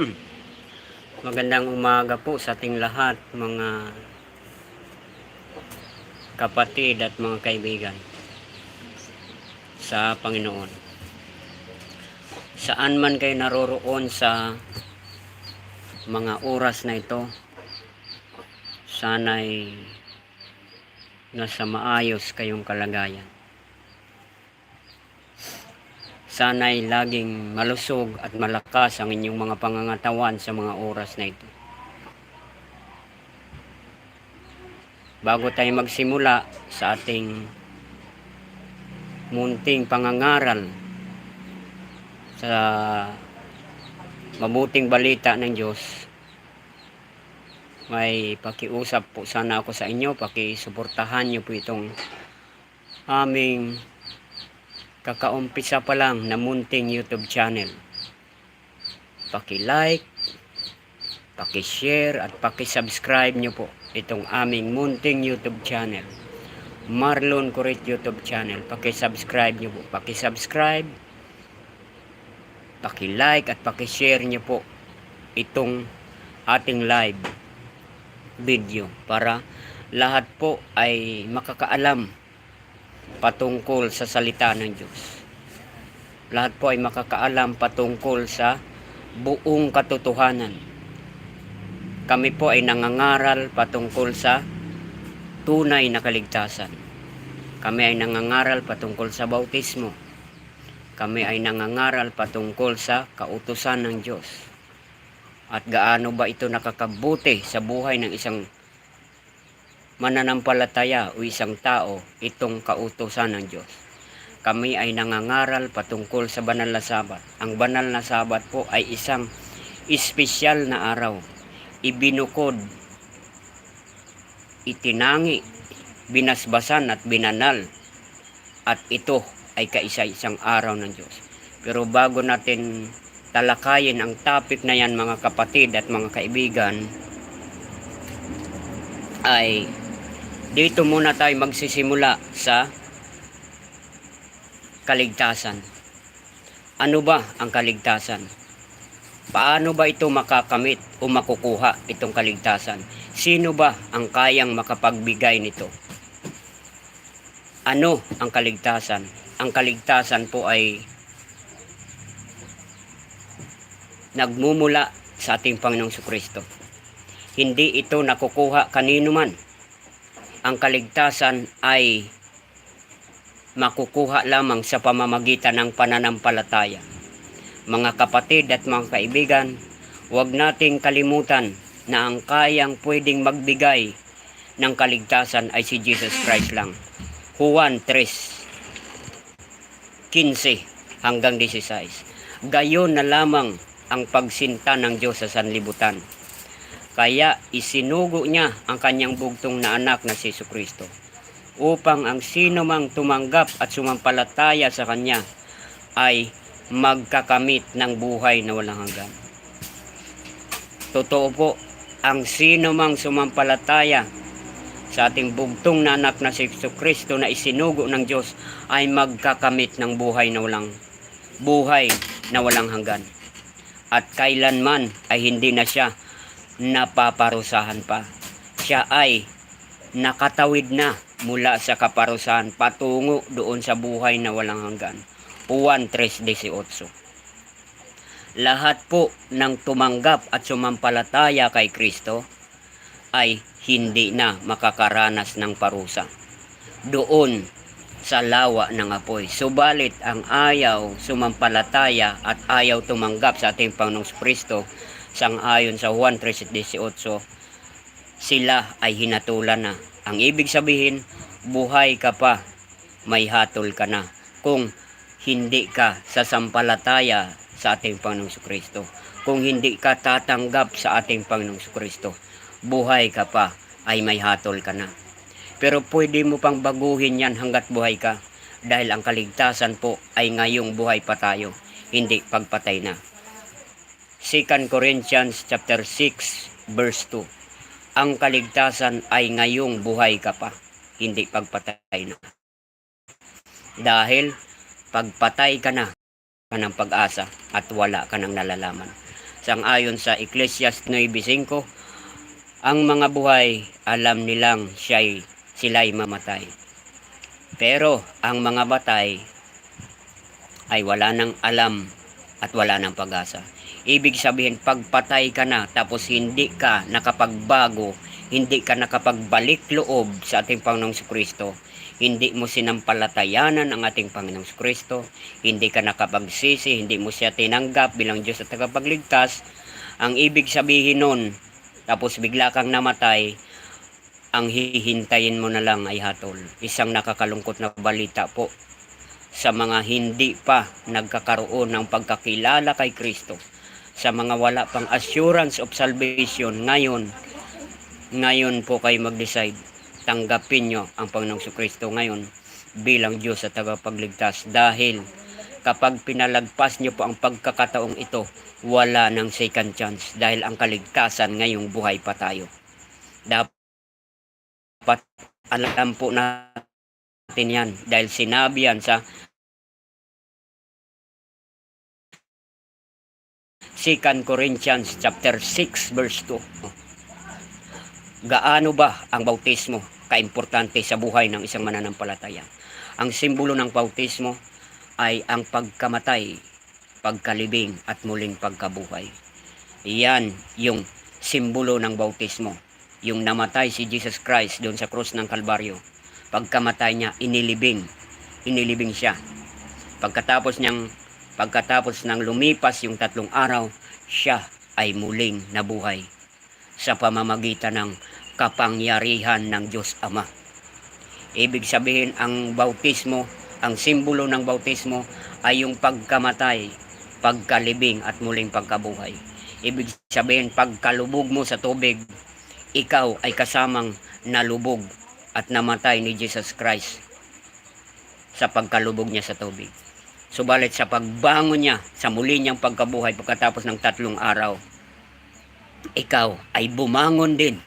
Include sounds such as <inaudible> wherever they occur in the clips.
<clears throat> Magandang umaga po sa ating lahat, mga kapatid at mga kaibigan sa Panginoon. Saan man kayo naroroon sa mga oras na ito, sana'y nasa maayos kayong kalagayan. Sana'y laging malusog at malakas ang inyong mga pangangatawan sa mga oras na ito. Bago tayo magsimula sa ating munting pangangaral sa mabuting balita ng Diyos, may pakiusap po sana ako sa inyo, pakisuportahan niyo po itong aming kakaumpisa pa lang na munting YouTube channel. Paki-like, paki-share at paki-subscribe nyo po itong aming munting YouTube channel. Marlon Kurit YouTube channel. Paki-subscribe nyo po. Paki-subscribe, paki-like at paki-share nyo po itong ating live video para lahat po ay makakaalam patungkol sa salita ng Diyos. Lahat po ay makakaalam patungkol sa buong katotohanan. Kami po ay nangangaral patungkol sa tunay na kaligtasan. Kami ay nangangaral patungkol sa bautismo. Kami ay nangangaral patungkol sa kautusan ng Diyos. At gaano ba ito nakakabuti sa buhay ng isang mananampalataya o isang tao itong kautusan ng Diyos. Kami ay nangangaral patungkol sa banal na sabat. Ang banal na sabat po ay isang espesyal na araw. Ibinukod, itinangi, binasbasan at binanal. At ito ay kaisa-isang araw ng Diyos. Pero bago natin talakayin ang topic na yan mga kapatid at mga kaibigan, ay dito muna tayo magsisimula sa kaligtasan. Ano ba ang kaligtasan? Paano ba ito makakamit o makukuha itong kaligtasan? Sino ba ang kayang makapagbigay nito? Ano ang kaligtasan? Ang kaligtasan po ay nagmumula sa ating Panginoong Kristo. Hindi ito nakukuha kanino man ang kaligtasan ay makukuha lamang sa pamamagitan ng pananampalataya. Mga kapatid at mga kaibigan, huwag nating kalimutan na ang kayang pwedeng magbigay ng kaligtasan ay si Jesus Christ lang. Juan 3, 15 hanggang 16. Gayon na lamang ang pagsinta ng Diyos sa sanlibutan kaya isinugo niya ang kanyang bugtong na anak na si Kristo upang ang sino mang tumanggap at sumampalataya sa kanya ay magkakamit ng buhay na walang hanggan. Totoo po, ang sino mang sumampalataya sa ating bugtong na anak na si Kristo na isinugo ng Diyos ay magkakamit ng buhay na walang buhay na walang hanggan. At kailanman ay hindi na siya napaparusahan pa. Siya ay nakatawid na mula sa kaparusahan patungo doon sa buhay na walang hanggan. Juan 3.18 Lahat po ng tumanggap at sumampalataya kay Kristo ay hindi na makakaranas ng parusa. Doon sa lawa ng apoy. Subalit ang ayaw sumampalataya at ayaw tumanggap sa ating Panginoong Kristo sang-ayon sa Juan 3.18, sila ay hinatulan na. Ang ibig sabihin, buhay ka pa, may hatol ka na. Kung hindi ka sasampalataya sa ating Panginoong Kristo. Kung hindi ka tatanggap sa ating Panginoong Kristo, buhay ka pa, ay may hatol ka na. Pero pwede mo pang baguhin yan hanggat buhay ka dahil ang kaligtasan po ay ngayong buhay pa tayo, hindi pagpatay na. 2 Corinthians chapter 6 verse 2. Ang kaligtasan ay ngayong buhay ka pa, hindi pagpatay na. Dahil pagpatay ka na, ka ng pag-asa at wala ka ng nalalaman. Sang-ayon sa Ecclesiastes 9.5, ang mga buhay alam nilang siya'y sila'y mamatay. Pero ang mga batay ay wala nang alam at wala nang pag-asa. Ibig sabihin, pagpatay ka na tapos hindi ka nakapagbago, hindi ka nakapagbalik loob sa ating Panginoong Kristo, hindi mo sinampalatayanan ang ating Panginoong Kristo, hindi ka nakapagsisi, hindi mo siya tinanggap bilang Diyos at tagapagligtas, ang ibig sabihin nun, tapos bigla kang namatay, ang hihintayin mo na lang ay hatol. Isang nakakalungkot na balita po sa mga hindi pa nagkakaroon ng pagkakilala kay Kristo. Sa mga wala pang assurance of salvation ngayon, ngayon po kayo mag-decide. Tanggapin nyo ang Panginoong Kristo ngayon bilang Diyos at tagapagligtas dahil kapag pinalagpas nyo po ang pagkakataong ito, wala ng second chance dahil ang kaligtasan ngayong buhay pa tayo. Dapat alam po natin yan dahil sinabi yan sa 2 Corinthians chapter 6 verse 2. Gaano ba ang bautismo kaimportante sa buhay ng isang mananampalataya? Ang simbolo ng bautismo ay ang pagkamatay, pagkalibing at muling pagkabuhay. Iyan yung simbolo ng bautismo yung namatay si Jesus Christ doon sa krus ng Kalbaryo. Pagkamatay niya, inilibing. Inilibing siya. Pagkatapos niyang pagkatapos ng lumipas yung tatlong araw, siya ay muling nabuhay sa pamamagitan ng kapangyarihan ng Diyos Ama. Ibig sabihin ang bautismo, ang simbolo ng bautismo ay yung pagkamatay, pagkalibing at muling pagkabuhay. Ibig sabihin pagkalubog mo sa tubig, ikaw ay kasamang nalubog at namatay ni Jesus Christ sa pagkalubog niya sa tubig. Subalit sa pagbangon niya sa muli niyang pagkabuhay pagkatapos ng tatlong araw, ikaw ay bumangon din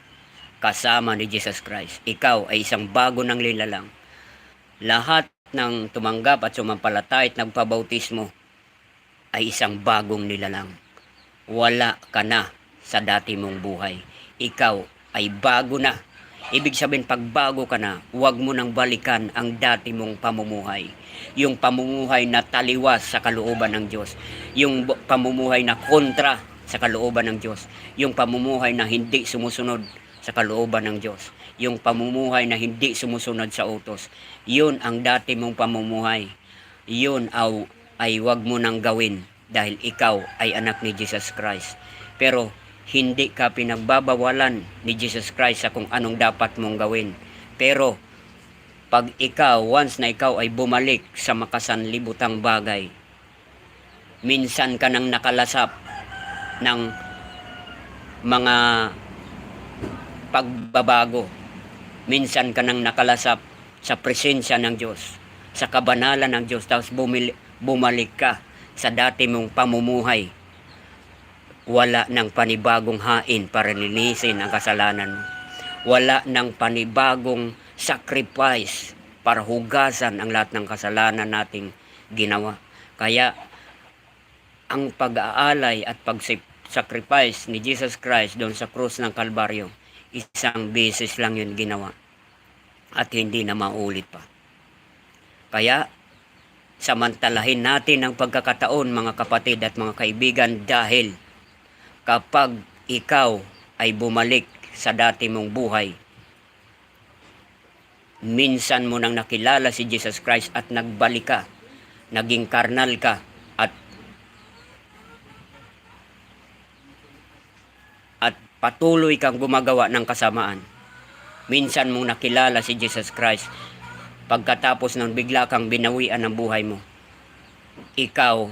kasama ni Jesus Christ. Ikaw ay isang bago ng lilalang. Lahat ng tumanggap at sumampalatay at nagpabautismo ay isang bagong nilalang. Wala ka na sa dati mong buhay. Ikaw ay bago na. Ibig sabihin, pag bago ka na, huwag mo nang balikan ang dati mong pamumuhay. Yung pamumuhay na taliwas sa kalooban ng Diyos. Yung pamumuhay na kontra sa kalooban ng Diyos. Yung pamumuhay na hindi sumusunod sa kalooban ng Diyos. Yung pamumuhay na hindi sumusunod sa utos. Yun ang dati mong pamumuhay. Yun aw, ay wag mo nang gawin dahil ikaw ay anak ni Jesus Christ. Pero hindi ka pinagbabawalan ni Jesus Christ sa kung anong dapat mong gawin. Pero, pag ikaw, once na ikaw ay bumalik sa makasanlibutang bagay, minsan ka nang nakalasap ng mga pagbabago. Minsan ka nang nakalasap sa presensya ng Diyos, sa kabanalan ng Diyos, tapos bumili, bumalik ka sa dati mong pamumuhay wala ng panibagong hain para linisin ang kasalanan mo. Wala ng panibagong sacrifice para hugasan ang lahat ng kasalanan nating ginawa. Kaya ang pag-aalay at pag-sacrifice ni Jesus Christ doon sa krus ng Kalbaryo, isang beses lang yun ginawa. At hindi na maulit pa. Kaya samantalahin natin ang pagkakataon mga kapatid at mga kaibigan dahil kapag ikaw ay bumalik sa dati mong buhay. Minsan mo nang nakilala si Jesus Christ at nagbalik ka, naging karnal ka at at patuloy kang gumagawa ng kasamaan. Minsan mong nakilala si Jesus Christ pagkatapos ng bigla kang binawian ng buhay mo. Ikaw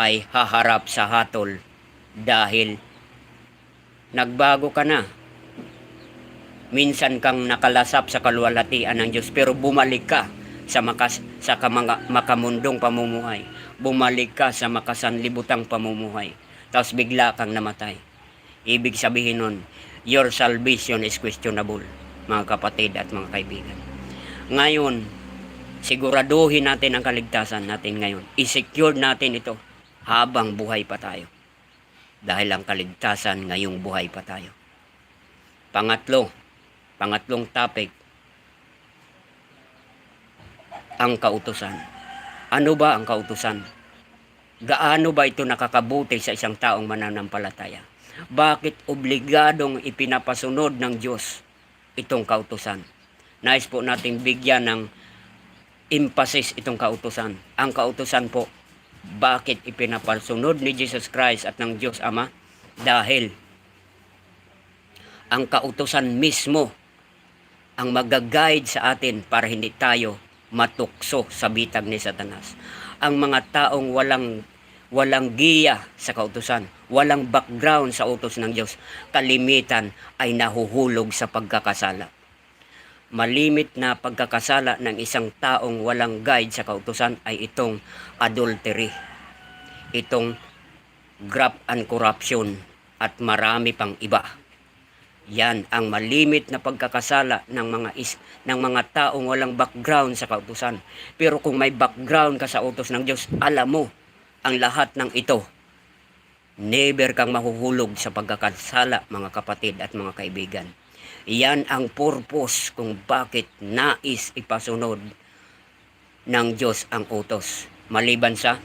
ay haharap sa hatol dahil nagbago ka na. Minsan kang nakalasap sa kaluwalhatian ng Diyos pero bumalik ka sa makas sa kamanga, makamundong pamumuhay. Bumalik ka sa makasanlibutang pamumuhay. Tapos bigla kang namatay. Ibig sabihin nun, your salvation is questionable, mga kapatid at mga kaibigan. Ngayon, siguraduhin natin ang kaligtasan natin ngayon. I-secure natin ito habang buhay pa tayo. Dahil ang kaligtasan ngayong buhay pa tayo. Pangatlo, pangatlong topic, ang kautusan. Ano ba ang kautusan? Gaano ba ito nakakabuti sa isang taong mananampalataya? Bakit obligadong ipinapasunod ng Diyos itong kautusan? Nais po nating bigyan ng emphasis itong kautusan. Ang kautusan po, bakit ipinapasunod ni Jesus Christ at ng Diyos Ama? Dahil ang kautusan mismo ang magaguide sa atin para hindi tayo matukso sa bitag ni Satanas. Ang mga taong walang walang giya sa kautusan, walang background sa utos ng Diyos, kalimitan ay nahuhulog sa pagkakasala. Malimit na pagkakasala ng isang taong walang guide sa kautusan ay itong adultery, itong graft and corruption at marami pang iba. Yan ang malimit na pagkakasala ng mga is, ng mga taong walang background sa kautusan. Pero kung may background ka sa utos ng Diyos, alam mo ang lahat ng ito. Never kang mahuhulog sa pagkakasala, mga kapatid at mga kaibigan. Yan ang purpose kung bakit nais ipasunod ng Diyos ang utos. Maliban sa,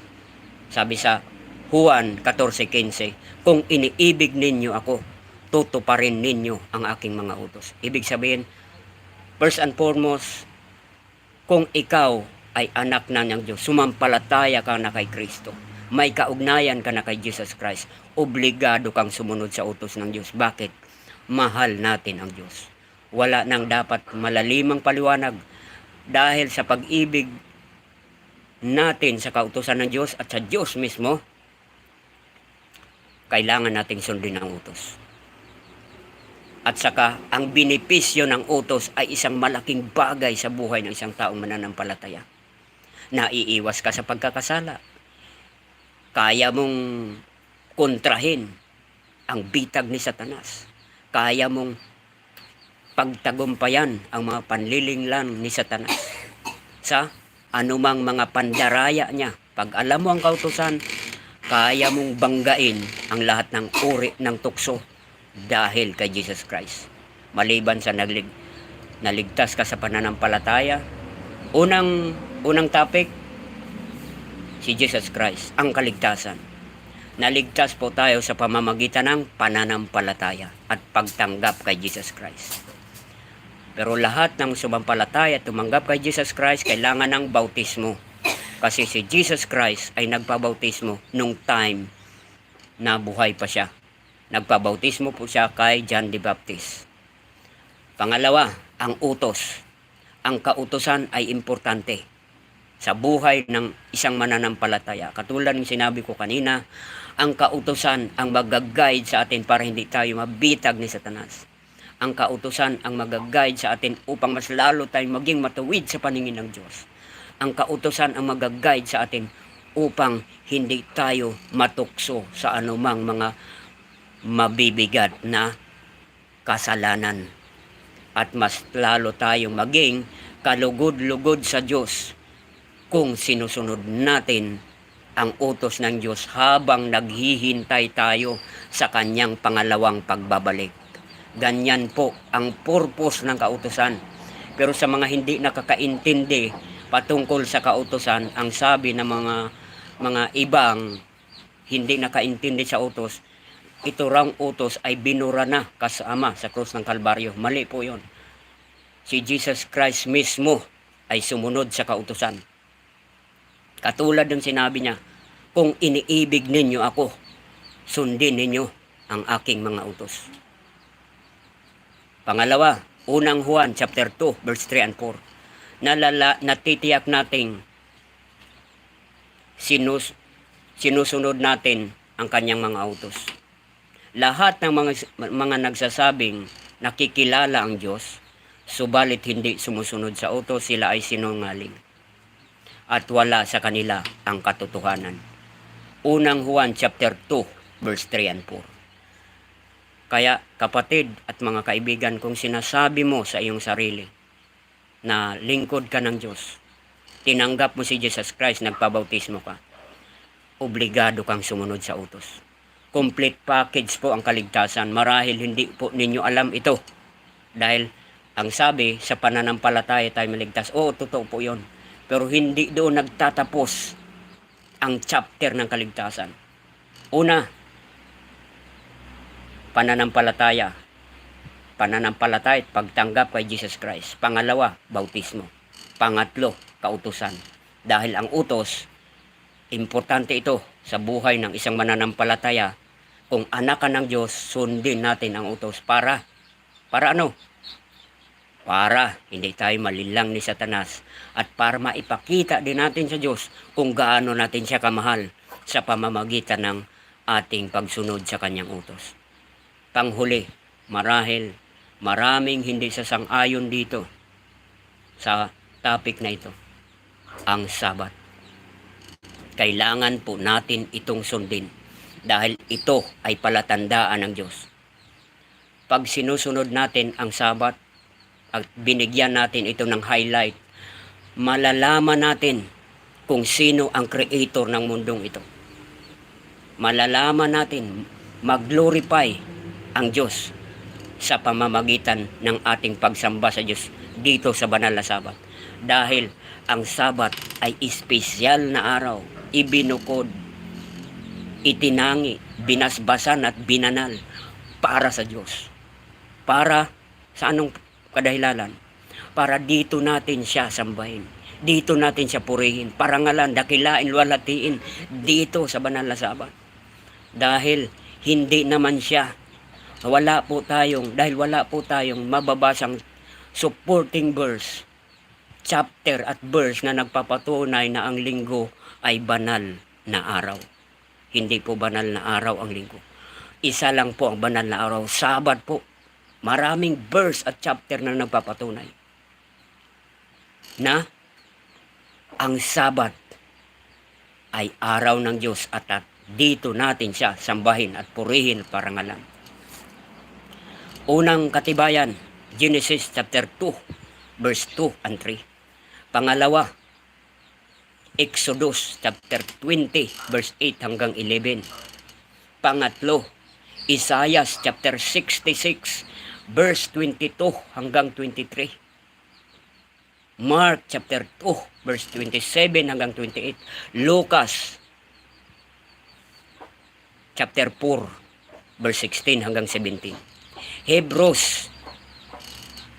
sabi sa Juan 14.15, kung iniibig ninyo ako, tutuparin ninyo ang aking mga utos. Ibig sabihin, first and foremost, kung ikaw ay anak na ng Diyos, sumampalataya ka na kay Kristo, may kaugnayan ka na kay Jesus Christ, obligado kang sumunod sa utos ng Diyos. Bakit? Mahal natin ang Diyos. Wala nang dapat malalimang paliwanag dahil sa pag-ibig natin sa kautosan ng Diyos at sa Diyos mismo, kailangan nating sundin ang utos. At saka, ang binipisyo ng utos ay isang malaking bagay sa buhay ng isang taong mananampalataya. Naiiwas ka sa pagkakasala. Kaya mong kontrahin ang bitag ni Satanas. Kaya mong pagtagumpayan ang mga panlilinglan ni Satanas sa anumang mga pandaraya niya. Pag alam mo ang kautusan, kaya mong banggain ang lahat ng uri ng tukso dahil kay Jesus Christ. Maliban sa naglig naligtas ka sa pananampalataya, unang unang topic si Jesus Christ, ang kaligtasan. Naligtas po tayo sa pamamagitan ng pananampalataya at pagtanggap kay Jesus Christ. Pero lahat ng sumampalataya at tumanggap kay Jesus Christ, kailangan ng bautismo. Kasi si Jesus Christ ay nagpabautismo nung time na buhay pa siya. Nagpabautismo po siya kay John the Baptist. Pangalawa, ang utos. Ang kautosan ay importante sa buhay ng isang mananampalataya. Katulad ng sinabi ko kanina, ang kautosan ang mag-guide sa atin para hindi tayo mabitag ni Satanas. Ang kautosan ang mag-guide sa atin upang mas lalo tayong maging matuwid sa paningin ng Diyos. Ang kautosan ang mag-guide sa atin upang hindi tayo matukso sa anumang mga mabibigat na kasalanan. At mas lalo tayong maging kalugod-lugod sa Diyos kung sinusunod natin ang utos ng Diyos habang naghihintay tayo sa kanyang pangalawang pagbabalik. Ganyan po ang purpose ng kautosan. Pero sa mga hindi nakakaintindi patungkol sa kautosan, ang sabi ng mga mga ibang hindi nakaintindi sa utos, ito rang utos ay binura na kasama sa krus ng Kalbaryo. Mali po yon. Si Jesus Christ mismo ay sumunod sa kautosan. Katulad ng sinabi niya, kung iniibig ninyo ako, sundin ninyo ang aking mga utos. Pangalawa, unang Juan chapter 2 verse 3 and 4. Nalala, natitiyak nating sinus, sinusunod natin ang kanyang mga utos. Lahat ng mga, mga nagsasabing nakikilala ang Diyos, subalit hindi sumusunod sa utos, sila ay sinungaling. At wala sa kanila ang katotohanan. Unang Juan chapter 2 verse 3 and 4. Kaya kapatid at mga kaibigan, kung sinasabi mo sa iyong sarili na lingkod ka ng Diyos, tinanggap mo si Jesus Christ, nagpabautismo ka, obligado kang sumunod sa utos. Complete package po ang kaligtasan. Marahil hindi po ninyo alam ito. Dahil ang sabi sa pananampalataya tayo maligtas. Oo, totoo po yon. Pero hindi doon nagtatapos ang chapter ng kaligtasan. Una, pananampalataya. Pananampalataya at pagtanggap kay Jesus Christ. Pangalawa, bautismo. Pangatlo, kautusan. Dahil ang utos, importante ito sa buhay ng isang mananampalataya. Kung anak ka ng Diyos, sundin natin ang utos para, para ano? Para hindi tayo malilang ni Satanas at para maipakita din natin sa Diyos kung gaano natin siya kamahal sa pamamagitan ng ating pagsunod sa kanyang utos. Panghuli, marahil maraming hindi sasang-ayon dito sa topic na ito, ang Sabat. Kailangan po natin itong sundin dahil ito ay palatandaan ng Diyos. Pag sinusunod natin ang Sabat at binigyan natin ito ng highlight, malalaman natin kung sino ang creator ng mundong ito. Malalaman natin, mag-glorify ang Diyos sa pamamagitan ng ating pagsamba sa Diyos dito sa banal na Sabat. Dahil ang Sabat ay espesyal na araw, ibinukod, itinangi, binasbasan at binanal para sa Diyos. Para sa anong kadahilalan? Para dito natin siya sambahin. Dito natin siya purihin. Parangalan, dakilain, luwalhatiin dito sa banal na Sabat. Dahil hindi naman siya wala po tayong dahil wala po tayong mababasang supporting verse chapter at verse na nagpapatunay na ang linggo ay banal na araw. Hindi po banal na araw ang linggo. Isa lang po ang banal na araw, Sabat po. Maraming verse at chapter na nagpapatunay na ang Sabat ay araw ng Diyos at, at dito natin siya sambahin at purihin at parangalan. Unang katibayan, Genesis chapter 2, verse 2 and 3. Pangalawa, Exodus chapter 20, verse 8 hanggang 11. Pangatlo, Isaiah chapter 66, verse 22 hanggang 23. Mark chapter 2, verse 27 hanggang 28. Lucas chapter 4, verse 16 hanggang 17. Hebrews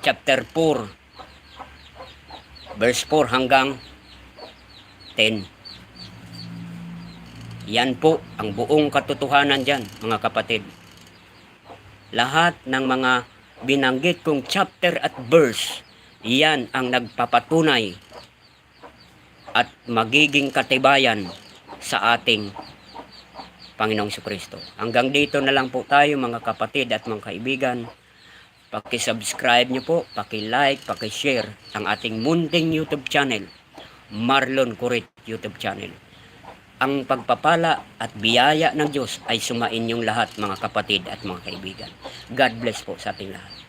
chapter 4 verse 4 hanggang 10. Yan po ang buong katotohanan dyan, mga kapatid. Lahat ng mga binanggit kong chapter at verse, yan ang nagpapatunay at magiging katibayan sa ating Panginoong Kristo. Hanggang dito na lang po tayo mga kapatid at mga kaibigan. Paki-subscribe nyo po, paki-like, paki-share ang ating munting YouTube channel, Marlon Kurit YouTube channel. Ang pagpapala at biyaya ng Diyos ay sumain yung lahat mga kapatid at mga kaibigan. God bless po sa ating lahat.